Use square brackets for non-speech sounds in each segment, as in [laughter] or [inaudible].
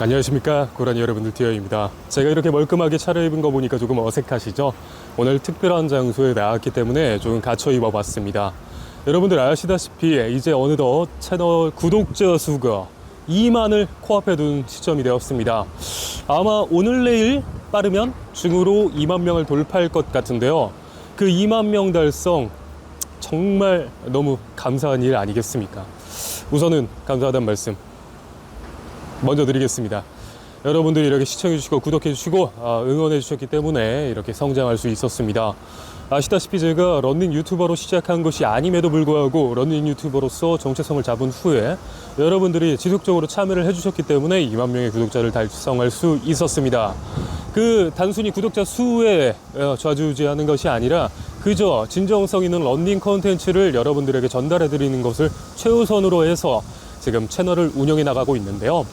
안녕하십니까. 고라니 여러분들 디어입니다. 제가 이렇게 멀끔하게 차려입은 거 보니까 조금 어색하시죠? 오늘 특별한 장소에 나왔기 때문에 조금 갖춰 입어봤습니다. 여러분들 아시다시피 이제 어느덧 채널 구독자 수가 2만을 코앞에 둔 시점이 되었습니다. 아마 오늘 내일 빠르면 중으로 2만 명을 돌파할 것 같은데요. 그 2만 명 달성 정말 너무 감사한 일 아니겠습니까? 우선은 감사하다는 말씀 먼저 드리겠습니다. 여러분들이 이렇게 시청해주시고 구독해주시고 아, 응원해주셨기 때문에 이렇게 성장할 수 있었습니다. 아시다시피 제가 런닝 유튜버로 시작한 것이 아님에도 불구하고 런닝 유튜버로서 정체성을 잡은 후에 여러분들이 지속적으로 참여를 해주셨기 때문에 2만 명의 구독자를 달성할 수 있었습니다. 그 단순히 구독자 수에 어, 좌지우지하는 것이 아니라 그저 진정성 있는 런닝 콘텐츠를 여러분들에게 전달해 드리는 것을 최우선으로 해서 지금 채널을 운영해 나가고 있는데요.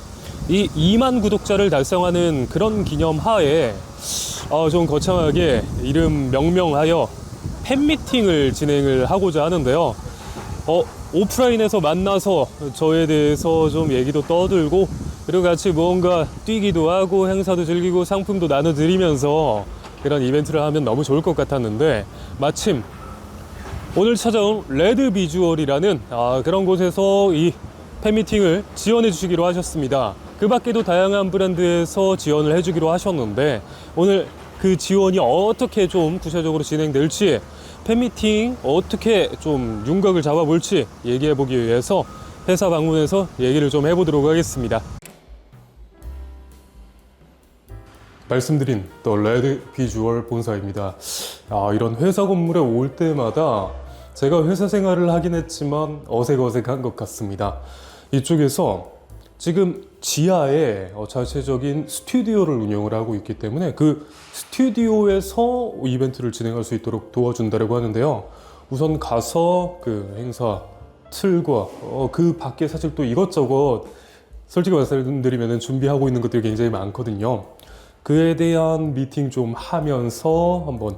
이 2만 구독자를 달성하는 그런 기념 하에 어, 좀 거창하게 이름 명명하여 팬미팅을 진행을 하고자 하는데요. 어, 오프라인에서 만나서 저에 대해서 좀 얘기도 떠들고 그리고 같이 무언가 뛰기도 하고 행사도 즐기고 상품도 나눠드리면서 그런 이벤트를 하면 너무 좋을 것 같았는데 마침 오늘 찾아온 레드 비주얼이라는 아, 그런 곳에서 이 팬미팅을 지원해 주시기로 하셨습니다. 그 밖에도 다양한 브랜드에서 지원을 해 주기로 하셨는데 오늘 그 지원이 어떻게 좀 구체적으로 진행될지 팬미팅 어떻게 좀 윤곽을 잡아볼지 얘기해 보기 위해서 회사 방문해서 얘기를 좀 해보도록 하겠습니다. 말씀드린 더 레드 비주얼 본사입니다. 아, 이런 회사 건물에 올 때마다 제가 회사 생활을 하긴 했지만 어색어색한 것 같습니다. 이쪽에서 지금 지하에 어, 자체적인 스튜디오를 운영을 하고 있기 때문에 그 스튜디오에서 이벤트를 진행할 수 있도록 도와준다고 하는데요. 우선 가서 그 행사 틀과 어, 그 밖에 사실 또 이것저것 솔직히 말씀드리면 준비하고 있는 것들이 굉장히 많거든요. 그에 대한 미팅 좀 하면서 한번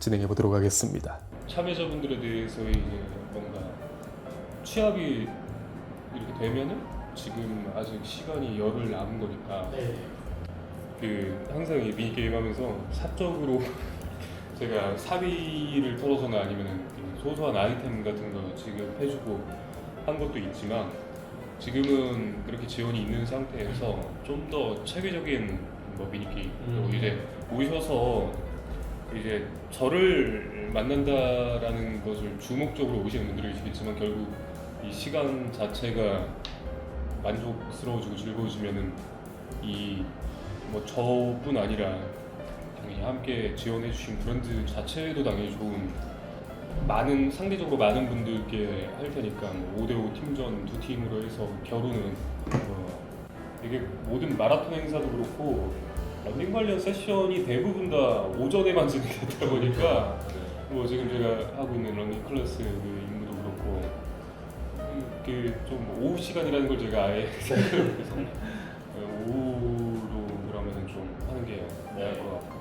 진행해 보도록 하겠습니다. 참여자분들에 대해서 이제 뭔가 취합이 이렇게 되면은 지금 아직 시간이 열흘 남은 거니까 그 항상 이 미니 게임 하면서 사적으로 [laughs] 제가 사비를 털어서나 아니면은 그 소소한 아이템 같은 거 지급해주고 한 것도 있지만 지금은 그렇게 지원이 있는 상태에서 좀 더 체계적인 뭐 미니 게임 그리고 음. 이제 오셔서 이제 저를 만난다라는 것을 주목적으로 오시는 분들이 계시겠지만 결국 이 시간 자체가 만족스러워지고 즐거워지면은 이 뭐 저뿐 아니라 당연히 함께 지원해 주신 브랜드 자체도 당연히 좋은 많은 상대적으로 많은 분들께 할 테니까 뭐 5대5 팀전 두 팀으로 해서 겨루는 뭐 이게 모든 마라톤 행사도 그렇고 런닝 관련 세션이 대부분 다 오전에만 진행됐다 보니까 [laughs] 뭐 지금 제가 하고 있는 런닝 클래스 그 임무도 그렇고 그 좀 오후 시간이라는 걸 제가 아예 [laughs] 생각을 못해서 어, 오후로 그러면 좀 하는 게 나을 것 같고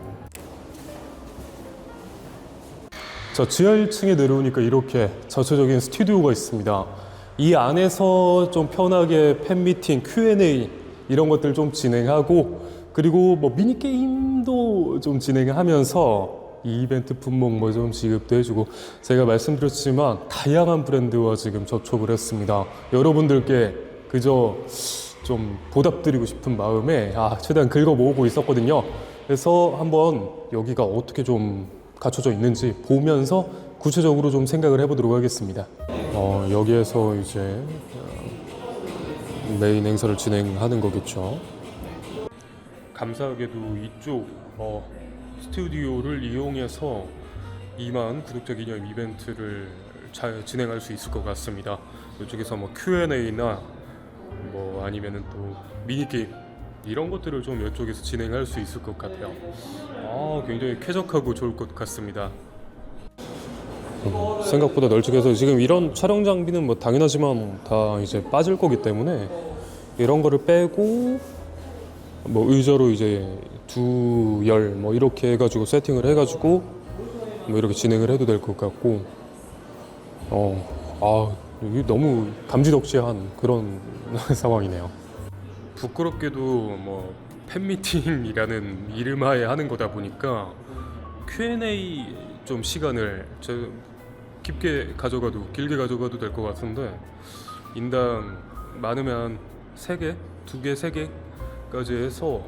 저 지하 1층에 내려오니까 이렇게 전체적인 스튜디오가 있습니다. 이 안에서 좀 편하게 팬미팅, Q&A 이런 것들 좀 진행하고 그리고 뭐 미니 게임도 좀 진행하면서 이 이벤트 품목 뭐 좀 지급도 해주고 제가 말씀드렸지만 다양한 브랜드와 지금 접촉을 했습니다. 여러분들께 그저 좀 보답드리고 싶은 마음에 아 최대한 긁어 모으고 있었거든요. 그래서 한번 여기가 어떻게 좀 갖춰져 있는지 보면서 구체적으로 좀 생각을 해보도록 하겠습니다. 어, 여기에서 이제 어, 메인 행사를 진행하는 거겠죠. 감사하게도 이쪽 어, 스튜디오를 이용해서 2만 구독자 기념 이벤트를 잘 진행할 수 있을 것 같습니다. 이쪽에서 뭐 Q&A나 뭐 아니면은 또 미니 게임 이런 것들을 좀 이쪽에서 진행할 수 있을 것 같아요. 아, 굉장히 쾌적하고 좋을 것 같습니다. 음, 생각보다 널찍해서 지금 이런 촬영 장비는 뭐 당연하지만 다 이제 빠질 거기 때문에 이런 거를 빼고 뭐 의자로 이제 두 열 뭐 이렇게 해가지고 세팅을 해가지고 뭐 이렇게 진행을 해도 될 것 같고 어, 아, 이게 너무 감지덕지한 그런 [laughs] 상황이네요. 부끄럽게도 뭐 팬미팅이라는 이름하에 하는 거다 보니까 Q&A 좀 시간을 저 깊게 가져가도 길게 가져가도 될 것 같은데 인당 많으면 3개, 2개, 3개까지 해서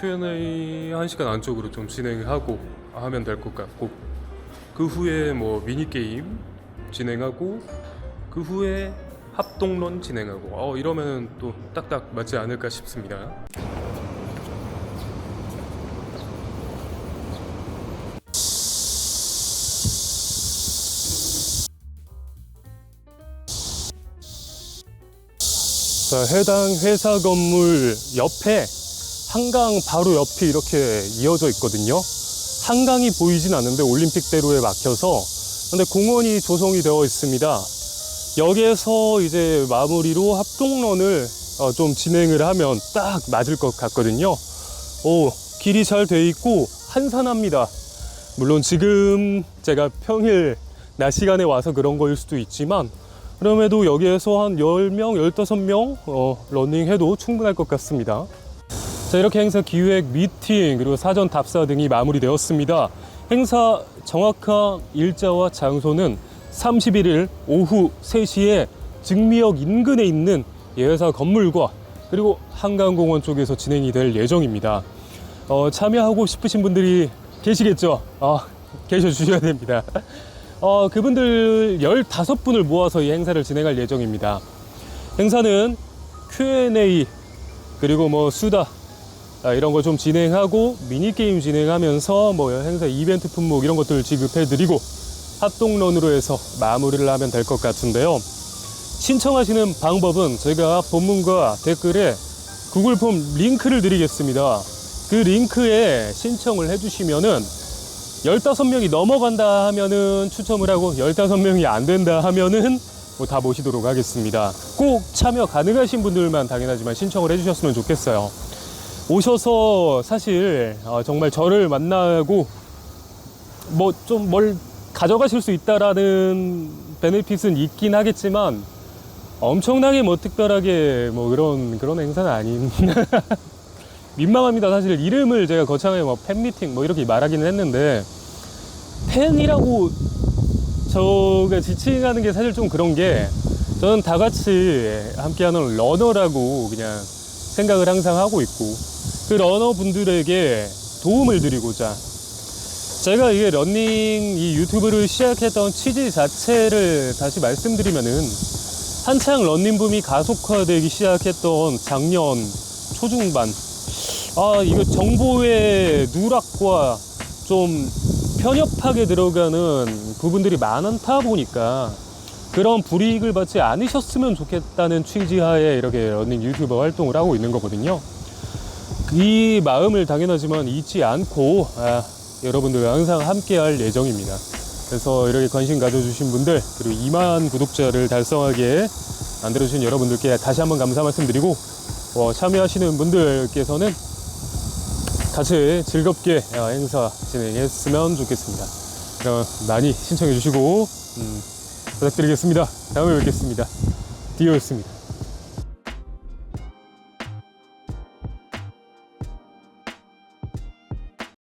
Q&A 1시간 안쪽으로 좀 진행하고 하면 될 것 같고 그 후에 뭐 미니 게임 진행하고 그 후에 합동론 진행하고 어 이러면 또 딱딱 맞지 않을까 싶습니다. 자, 해당 회사 건물 옆에 한강 바로 옆이 이렇게 이어져 있거든요. 한강이 보이진 않는데 올림픽대로에 막혀서 근데 공원이 조성이 되어 있습니다. 여기에서 이제 마무리로 합동런을 어, 좀 진행을 하면 딱 맞을 것 같거든요. 오, 길이 잘 돼 있고 한산합니다. 물론 지금 제가 평일 낮 시간에 와서 그런 거일 수도 있지만 그럼에도 여기에서 한 10명, 15명 어, 러닝해도 충분할 것 같습니다. 자, 이렇게 행사 기획 미팅 그리고 사전 답사 등이 마무리되었습니다. 행사 정확한 일자와 장소는 31일 오후 3시에 증미역 인근에 있는 예회사 건물과 그리고 한강공원 쪽에서 진행이 될 예정입니다. 어, 참여하고 싶으신 분들이 계시겠죠? 아, 계셔 주셔야 됩니다. 어, 그분들 15분을 모아서 이 행사를 진행할 예정입니다. 행사는 Q&A 그리고 뭐 수다 아, 이런 거좀 진행하고 미니게임 진행하면서 뭐 행사 이벤트 품목 이런 것들 지급해 드리고 합동론으로 해서 마무리를 하면 될 것 같은데요. 신청하시는 방법은 저희가 본문과 댓글에 구글 폼 링크를 드리겠습니다. 그 링크에 신청을 해주시면은 15명이 넘어간다 하면은 추첨을 하고 15명이 안 된다 하면은 뭐 다 모시도록 하겠습니다. 꼭 참여 가능하신 분들만 당연하지만 신청을 해주셨으면 좋겠어요. 오셔서 사실 어, 정말 저를 만나고 뭐 좀 뭘 가져가실 수 있다라는 베네핏은 있긴 하겠지만 엄청나게 뭐 특별하게 뭐 그런 그런 행사는 아닌 [laughs] 민망합니다. 사실 이름을 제가 거창하게 뭐 팬미팅 뭐 이렇게 말하기는 했는데 팬이라고 저가 지칭하는 게 사실 좀 그런 게 저는 다 같이 함께하는 러너라고 그냥 생각을 항상 하고 있고 그 러너 분들에게 도움을 드리고자 제가 이게 러닝 이 유튜브를 시작했던 취지 자체를 다시 말씀드리면은 한창 러닝 붐이 가속화되기 시작했던 작년 초중반 아 이거 정보의 누락과 좀 편협하게 들어가는 부분들이 많다 보니까 그런 불이익을 받지 않으셨으면 좋겠다는 취지하에 이렇게 러닝 유튜버 활동을 하고 있는 거거든요. 이 마음을 당연하지만 잊지 않고 아, 여러분들과 항상 함께 할 예정입니다. 그래서 이렇게 관심 가져주신 분들 그리고 2만 구독자를 달성하게 만들어주신 여러분들께 다시 한번 감사 말씀드리고 어, 참여하시는 분들께서는 같이 즐겁게 어, 행사 진행했으면 좋겠습니다. 그럼 많이 신청해 주시고 음, 부탁드리겠습니다. 다음에 뵙겠습니다. 디오였습니다.